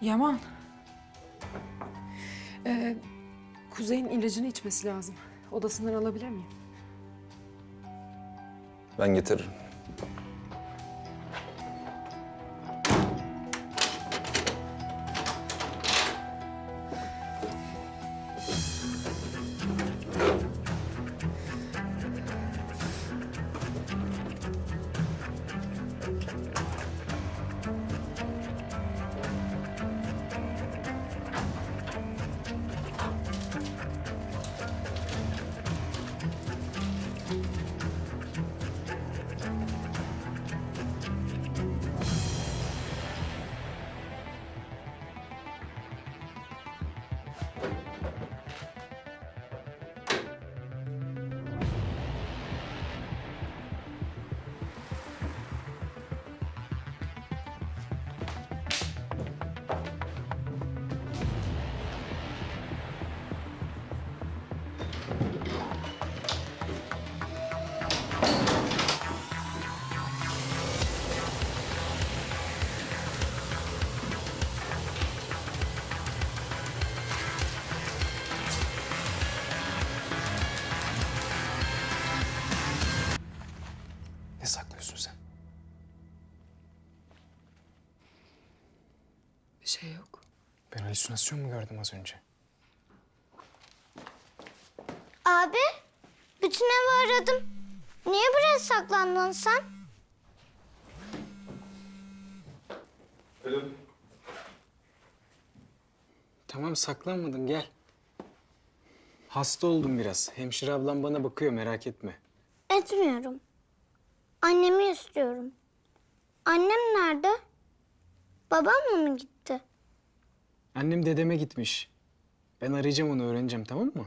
Yaman. Ee, Kuzey'in ilacını içmesi lazım. Odasından alabilir miyim? Ben getiririm. Şey yok. Ben halüsinasyon mu gördüm az önce? Abi, bütün evi aradım. Niye buraya saklandın sen? Tamam saklanmadım gel. Hasta oldum biraz. Hemşire ablam bana bakıyor merak etme. Etmiyorum. Annemi istiyorum. Annem nerede? Babamla mı gitti? Annem dedeme gitmiş. Ben arayacağım onu öğreneceğim tamam mı?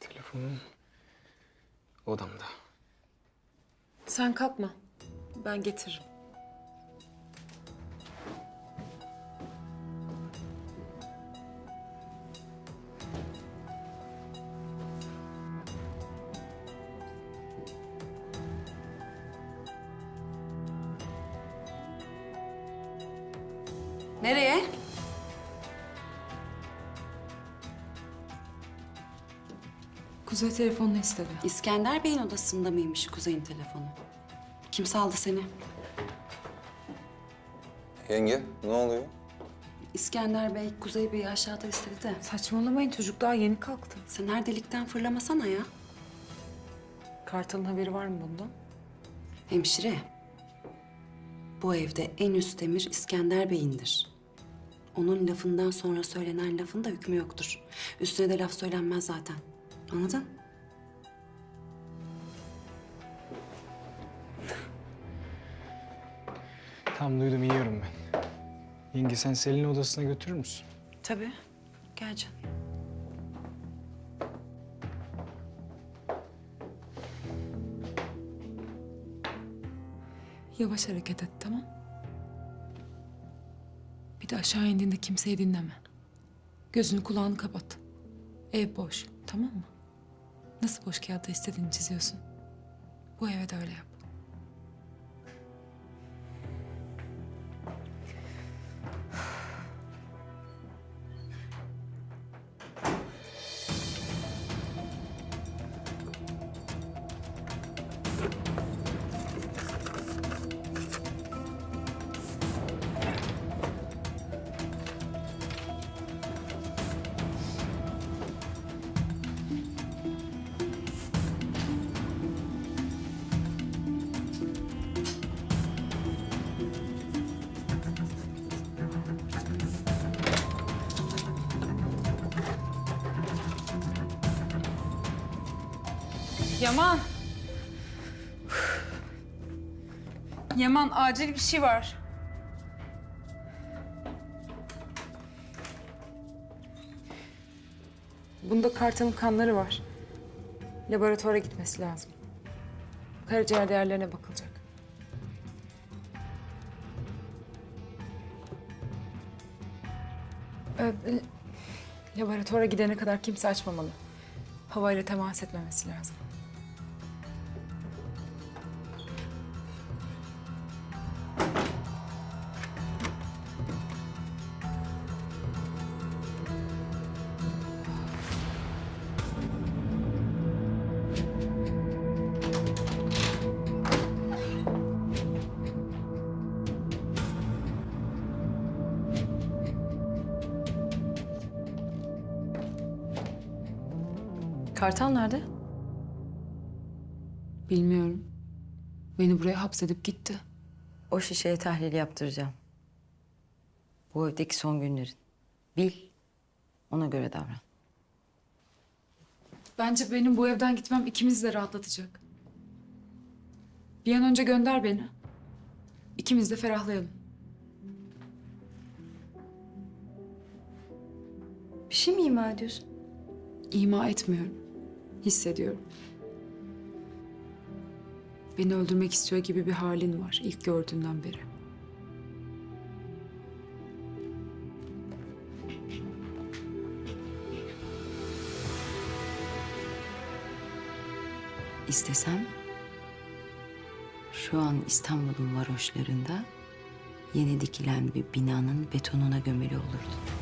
Telefonum odamda. Sen kalkma. Ben getiririm. Nereye? Kuzey telefonunu istedi. İskender Bey'in odasında mıymış Kuzey'in telefonu? Kim saldı seni? Yenge ne oluyor? İskender Bey, Kuzey Bey'i aşağıda istedi de. Saçmalamayın çocuk daha yeni kalktı. Sen her delikten fırlamasana ya. Kartal'ın haberi var mı bundan? Hemşire. Bu evde en üst emir İskender Bey'indir. Onun lafından sonra söylenen lafın da hükmü yoktur. Üstüne de laf söylenmez zaten. Anladın? Tam duydum iniyorum ben. Yenge sen Selin'i odasına götürür müsün? Tabii. Gel canım. Yavaş hareket et tamam? Bir de aşağı indiğinde kimseyi dinleme. Gözünü kulağını kapat. Ev boş tamam mı? Nasıl boş kağıtta istediğini çiziyorsun? Bu eve de öyle yap. Yaman. Yaman acil bir şey var. Bunda Kartal'ın kanları var. Laboratuvara gitmesi lazım. Karaciğer değerlerine bakılacak. Ee, laboratuvara gidene kadar kimse açmamalı. Havayla temas etmemesi lazım. Kartal nerede? Bilmiyorum. Beni buraya hapsedip gitti. O şişeye tahlil yaptıracağım. Bu evdeki son günlerin. Bil, ona göre davran. Bence benim bu evden gitmem ikimizi de rahatlatacak. Bir an önce gönder beni. İkimiz de ferahlayalım. Bir şey mi ima ediyorsun? İma etmiyorum. Hissediyorum. Beni öldürmek istiyor gibi bir halin var ilk gördüğümden beri. İstesem şu an İstanbul'un varoşlarında yeni dikilen bir binanın betonuna gömülü olurdu.